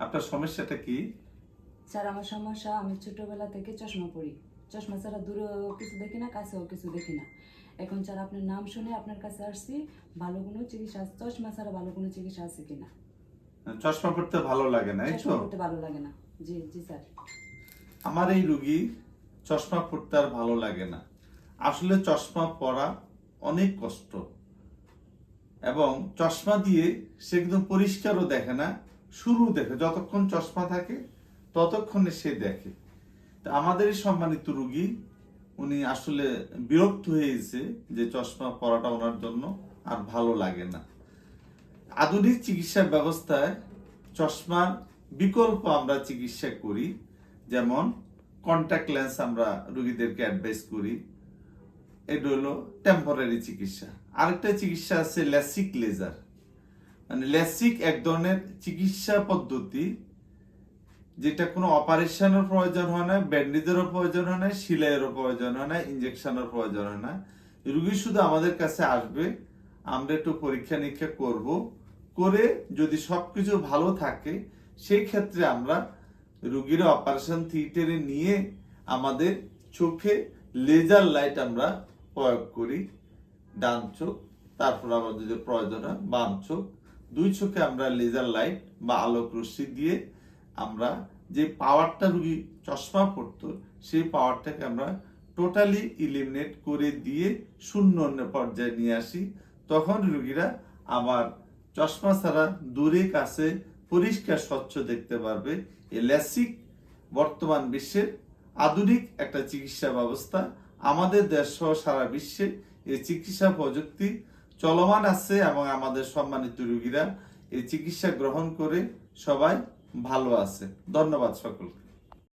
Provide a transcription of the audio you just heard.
আপনার সমস্যাটা কি? স্যার আমার সমস্যা আমি ছোটবেলা থেকে চশমা পরি। চশমা ছাড়া দূরেও কিছু দেখি না কাছেও কিছু দেখি না। এখন স্যার আপনার নাম শুনে আপনার কাছে আসছি ভালো কোনো চিকিৎসা চশমা ছাড়া ভালো কোনো চিকিৎসা আছে কিনা? চশমা পড়তে ভালো লাগে না এই তো? চশমা পড়তে ভালো লাগে না। জি জি স্যার। আমার এই রুগী চশমা পড়তে আর ভালো লাগে না। আসলে চশমা পরা অনেক কষ্ট। এবং চশমা দিয়ে সে একদম পরিষ্কারও দেখে না শুরু দেখে, যতক্ষণ চশমা থাকে, ততক্ষণে সে দেখে। তা আমাদের সম্মানিত রুগী, উনি আসলে বিরক্ত হয়েছে যে চশমা পরাটা ওনার জন্য আর ভালো লাগে না। আধুনিক চিকিৎসা ব্যবস্থায় চশমার বিকল্প আমরা চিকিৎসা করি, যেমন কন্ট্যাক্ট লেন্স আমরা রুগীদেরকে অ্যাডভাইস করি। এটা হলো টেম্পোরারি চিকিৎসা। আরেকটা চিকিৎসা আছে ল্যাসিক লেজার মানে ল্যাসিক এক ধরনের চিকিৎসা পদ্ধতি, যেটা কোনো অপারেশনের প্রয়োজন হয় না, ব্যান্ডেজেরও প্রয়োজন হয় না, সিলাইয়েরও প্রয়োজন হয় না ইঞ্জেকশনের প্রয়োজন হয় না। রুগী শুধু আমাদের কাছে আসবে, আমরা একটু পরীক্ষা নিরীক্ষা করব, করে যদি সবকিছু ভালো থাকে, সেই ক্ষেত্রে আমরা রুগীর অপারেশন থিয়েটারে নিয়ে আমাদের চোখে লেজার লাইট আমরা প্রয়োগ করি, ডান চোখ, তারপর আবার যদি প্রয়োজন হয় বাম চোখ দুই চোখে আমরা লেজার লাইট বা আলোক রশ্মি দিয়ে আমরা যে পাওয়ারটা রুগী চশমা পড়তো সেই পাওয়ারটাকে আমরা টোটালি ইলিমিনেট করে দিয়ে শূন্য পর্যায়ে নিয়ে আসি। তখন রুগীরা আবার চশমা ছাড়া দূরে, কাছে, পরিষ্কার, স্বচ্ছ দেখতে পারবে। এ ল্যাসিক বর্তমান বিশ্বের আধুনিক একটা চিকিৎসা ব্যবস্থা। আমাদের দেশ সহ সারা বিশ্বে এই চিকিৎসা প্রযুক্তি চলমান আছে এবং আমাদের সম্মানিত রুগীরা এই চিকিৎসা গ্রহণ করে সবাই ভালো আছে। ধন্যবাদ সকলকে।